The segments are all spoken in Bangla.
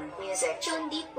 Song Music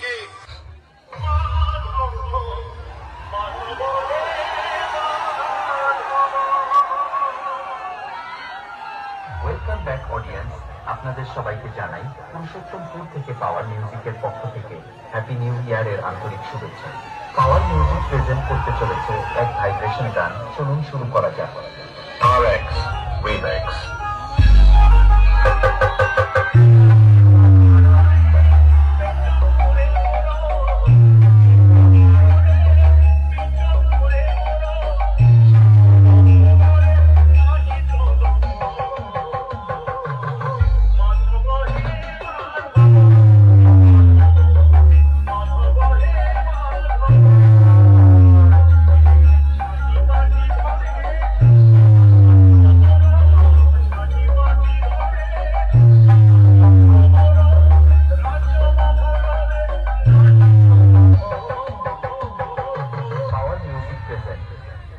থাকে ওয়েলকাম ব্যাক অডিয়েন্স আপনাদের সবাইকে জানাই পুরুষোত্তমপুর থেকে পাওয়ার মিউজিকের পক্ষ থেকে হ্যাপি নিউ ইয়ারের আন্তরিক শুভেচ্ছা পাওয়ার মিউজিক প্রেজেন্ট করতে চলেছে এক ভাইব্রেশন গান শুনুন শুরু করা যাক